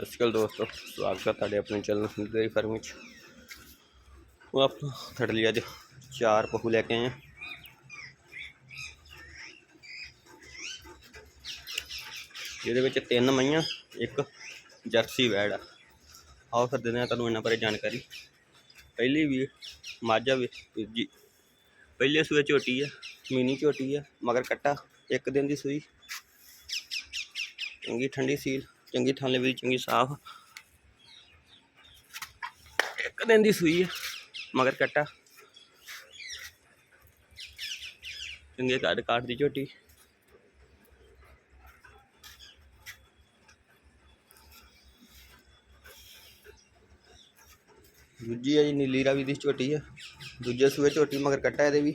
ਸਤਿ ਸ਼੍ਰੀ ਅਕਾਲ ਦੋਸਤੋ, ਸਵਾਗਤ ਹੈ ਤੁਹਾਡੇ ਆਪਣੇ ਚੈਨਲ ਸਿੰਧਰੀ ਫਾਰਮ ਵਿੱਚ ਉਹ ਆਪਾਂ ਤੁਹਾਡੇ ਲਈ ਅੱਜ ਚਾਰ ਪਹੂ ਲੈ ਕੇ ਆਏ ਹਾਂ। ਜਿਹਦੇ ਵਿੱਚ ਤਿੰਨ ਮਈਆਂ, ਇੱਕ ਜਰਸੀ ਵੈੜ ਆ। ਆਓ ਫਿਰ ਦਿੰਦੇ ਹਾਂ ਤੁਹਾਨੂੰ ਇਹਨਾਂ ਬਾਰੇ ਜਾਣਕਾਰੀ। ਪਹਿਲੀ ਵੀ ਮਾਝਾ ਵੀ ਜੀ, ਪਹਿਲੇ ਸੂਏ ਝੋਟੀ ਆ, ਮਿਨੀ ਝੋਟੀ ਆ, ਮਗਰ ਕੱਟਾ, ਇੱਕ ਦਿਨ ਦੀ ਸੂਈ। ਚੰਗੀ ਠੰਡੀ ਸੀਲ। ਚੰਗੀ ਥਾਲੇ ਵੀ ਚੰਗੀ ਸਾਫ਼। ਇੱਕ ਦਿਨ ਦੀ ਸੂਈ ਆ, ਮਗਰ ਕੱਟਾ। ਚੰਗੇ ਕੱਦ ਕਾਟ ਦੀ ਝੋਟੀ। ਦੂਜੀ ਆ ਜੀ ਨੀਲੀ ਰਾਵੀ ਦੀ ਝੋਟੀ ਆ। ਦੂਜੇ ਸੂਏ ਝੋਟੀ ਮਗਰ ਕੱਟਾ ਇਹਦੇ ਵੀ।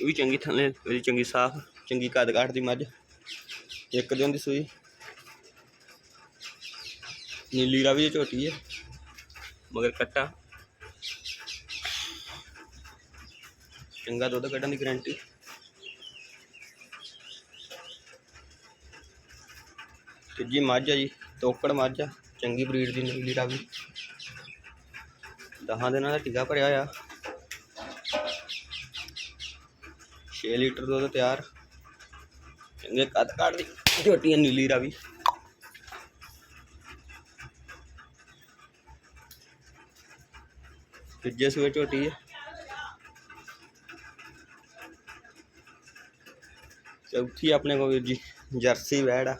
ਇਹ ਵੀ ਚੰਗੀ ਥੱਲੇ ਚੰਗੀ ਸਾਫ਼। ਚੰਗੀ ਕੱਦ ਕਾਠ ਦੀ ਮੱਝ। ਇੱਕ ਦਿਨ ਦੀ ਸੂਈ। ਨੀਲੀ ਰਾਵੀ ਦੀ ਝੋਟੀ ਹੈ ਮਗਰ ਕੱਟਾ। ਚੰਗਾ ਦੁੱਧ ਕੱਢਣ ਦੀ ਗਾਰੰਟੀ ਤੀਜੀ ਮੱਝ ਆ ਜੀ, ਤੋਕੜ ਮੱਝ ਆ, ਚੰਗੀ ਬਰੀਡ ਦੀ ਨੀਲੀ ਰਾਵੀ। ਦਹਾਂ ਦਿਨਾਂ ਦਾ ਟੀਕਾ ਭਰਿਆ ਆ 6 ਲੀਟਰ ਦੁੱਧ ਤਿਆਰ। ਚੰਗੇ ਕੱਦ ਕਾਟ ਦੀ ਝੋਟੀਆਂ ਨੀਲੀ ਰਾਵੀ। ਤੀਜੇ ਸੂਏ ਝੋਟੀ ਹੈ ਚੌਥੀ ਆਪਣੇ ਕੋਲ ਵੀਰ ਜੀ ਜਰਸੀ ਵੈੜ ਆ।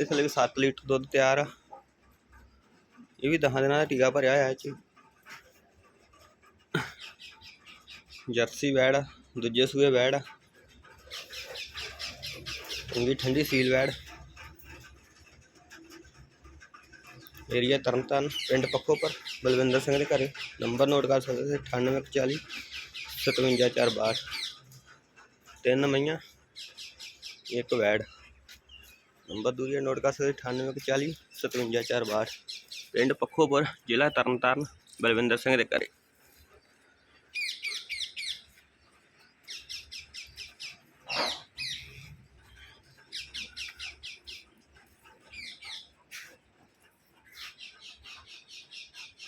ਇਸ ਲਈ 7 ਲੀਟਰ ਦੁੱਧ ਤਿਆਰ ਆ। ਇਹ ਵੀ 10 ਦਿਨਾਂ ਦਾ ਟੀਕਾ ਭਰਿਆ ਹੋਇਆ ਇਹ 'ਚ। ਜਰਸੀ ਵੈੜ ਆ, ਦੂਜੇ ਸੂਏ ਵੈੜ ਆ। ਚੰਗੀ ਠੰਡੀ ਸੀਲ ਵੈੜ। ਏਰੀਆ ਤਰਨਤਾਰਨ, ਪਿੰਡ ਪੱਖੋਪਰ, ਬਲਵਿੰਦਰ ਸਿੰਘ ਦੇ ਘਰੇ। ਨੰਬਰ ਨੋਟ ਕਰ ਸਕਦੇ ਹੋ 9840 57462 ਤਿੰਨ ਮਈਆਂ, ਇੱਕ ਵੈੜ। ਨੰਬਰ ਦੂਜਾ ਨੋਟ ਕਰ ਸਕਦੇ 9840 57462 ਪਿੰਡ ਪੱਖੋਪੁਰ, ਜ਼ਿਲ੍ਹਾ ਤਰਨਤਾਰਨ, ਬਲਵਿੰਦਰ ਸਿੰਘ ਦੇ ਘਰੇ।